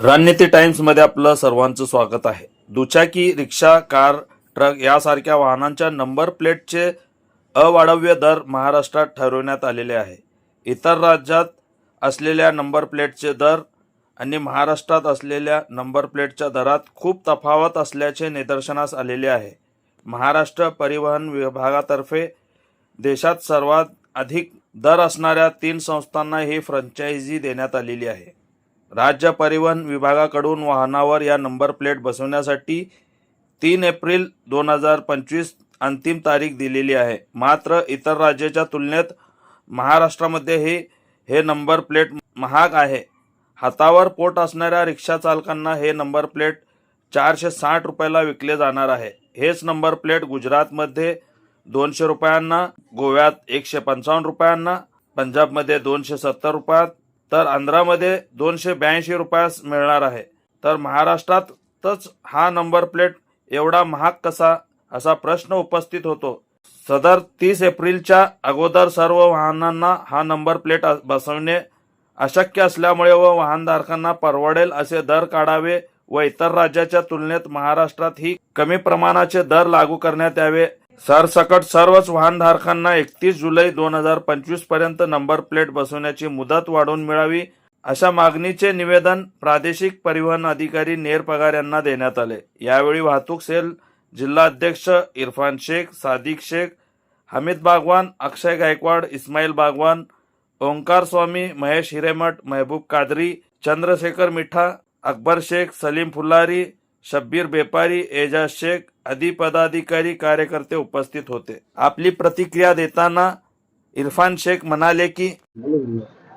रणनीती टाइम्समध्ये आपलं सर्वांचं स्वागत आहे. दुचाकी रिक्षा कार ट्रक यासारख्या वाहनांच्या नंबर प्लेटचे अवाढव्य दर महाराष्ट्रात ठरवण्यात आलेले आहे. इतर राज्यात असलेल्या नंबर प्लेटचे दर आणि महाराष्ट्रात असलेल्या नंबर प्लेटच्या दरात खूप तफावत असल्याचे निदर्शनास आलेले आहे. महाराष्ट्र परिवहन विभागातर्फे देशात सर्वात अधिक दर असणाऱ्या तीन संस्थांना ही फ्रँचायझी देण्यात आलेली आहे. राज्य परिवहन विभागाकडून वाहनावर या नंबर प्लेट बसवण्यासाठी तीन एप्रिल दोन हजार पंचवीस अंतिम तारीख दिलेली आहे. मात्र इतर राज्याच्या तुलनेत महाराष्ट्रामध्ये हे हे नंबर प्लेट महाग आहे. हातावर पोट असणाऱ्या रिक्षा चालकांना हे नंबर प्लेट चारशे साठ रुपयाला विकले जाणार आहे. हेच नंबर प्लेट गुजरातमध्ये दोनशे रुपयांना गोव्यात एकशे पंचावन्न रुपयांना पंजाबमध्ये दोनशे सत्तर रुपयात तर आंध्रामध्ये दोनशे ब्याऐंशी रुपयास मिळणार आहे. तर महाराष्ट्रातच हा नंबर प्लेट एवढा महाग कसा? असा प्रश्न उपस्थित होतो. सदर तीस एप्रिलच्या अगोदर सर्व वाहनांना हा नंबर प्लेट बसवणे अशक्य असल्यामुळे व वाहनधारकांना परवडेल असे दर काढावे व इतर राज्याच्या तुलनेत महाराष्ट्रात ही कमी प्रमाणाचे दर लागू करण्यात यावे सरसकट सर्वच वाहनधारकांना एकतीस जुलै दोन हजार पंचवीसपर्यंत नंबर प्लेट बसवण्याची मुदत वाढवून मिळावी अशा मागणीचे निवेदन प्रादेशिक परिवहन अधिकारी नेर पगार यांना देण्यात आले. यावेळी वाहतूक सेल जिल्हा अध्यक्ष इरफान शेख सादिक शेख हमीद बागवान अक्षय गायकवाड इस्माईल बागवान ओंकार स्वामी महेश हिरेमठ महबूब कादरी चंद्रशेखर मिठा अकबर शेख सलीम फुल्लारी शब्बीर बेपारी एजाज शेख आदी पदाधिकारी कार्यकर्ते उपस्थित होते. आपली प्रतिक्रिया देताना इरफान शेख म्हणाले की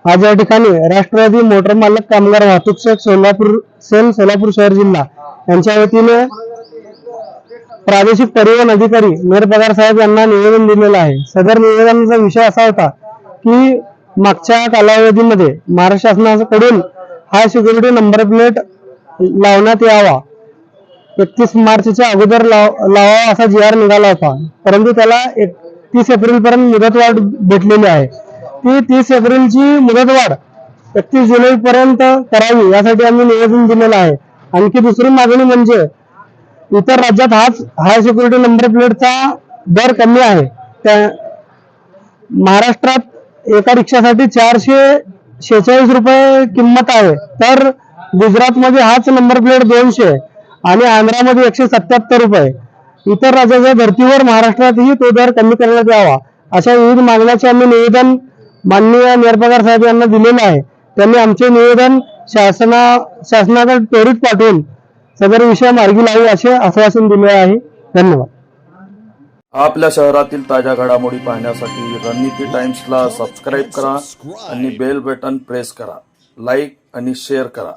आज या ठिकाणी राष्ट्रवादी मोटर मालक कामगार वाहतूक शेख सोलापूर सेल सोलापूर शहर जिल्हा यांच्या वतीने प्रादेशिक परिवहन अधिकारी मेर पगार साहेब यांना निवेदन दिलेलं आहे. सदर निवेदनाचा विषय असा होता की मागच्या कालावधीमध्ये महाराष्ट्र शासनाकडून हा सिक्युरिटी नंबर प्लेट लावण्यात यावा. एकतीस मार्चच्या अगोदर लाव लावावा असा जी आर निघाला होता. परंतु त्याला एकतीस एप्रिल पर्यंत मुदतवाढ भेटलेली आहे. ती तीस एप्रिलची मुदतवाढ एकतीस जुलै पर्यंत करावी यासाठी आम्ही निवेदन दिलेलं आहे. आणखी दुसरी मागणी म्हणजे इतर राज्यात हाच हाय सिक्युरिटी नंबर प्लेटचा दर कमी आहे. त्या महाराष्ट्रात एका रिक्षासाठी चारशे शेहेचाळीस रुपये किंमत आहे. तर गुजरातमध्ये हाच नंबर प्लेट दोनशे. आणि आंध्रामध्ये एकशे सत्याहत्तर रुपये. इतर राज्याच्या धर्तीवर महाराष्ट्रातही तो दर कमी करण्यात यावा अशा विविध मागण्याचे आम्ही निवेदन माननीय निरपगार साहेब यांना दिलेले आहे. त्यांनी आमचे निवेदन शासना शासनाकडे त्वरित पाठवून सदर विषय मार्गी लावू असे आश्वासन दिले आहे. धन्यवाद. आपल्या शहरातील ताज्या घडामोडी पाहण्यासाठी रणनीती टाइम्सला सबस्क्राईब करा आणि बेल बटन प्रेस करा. लाईक आणि शेअर करा.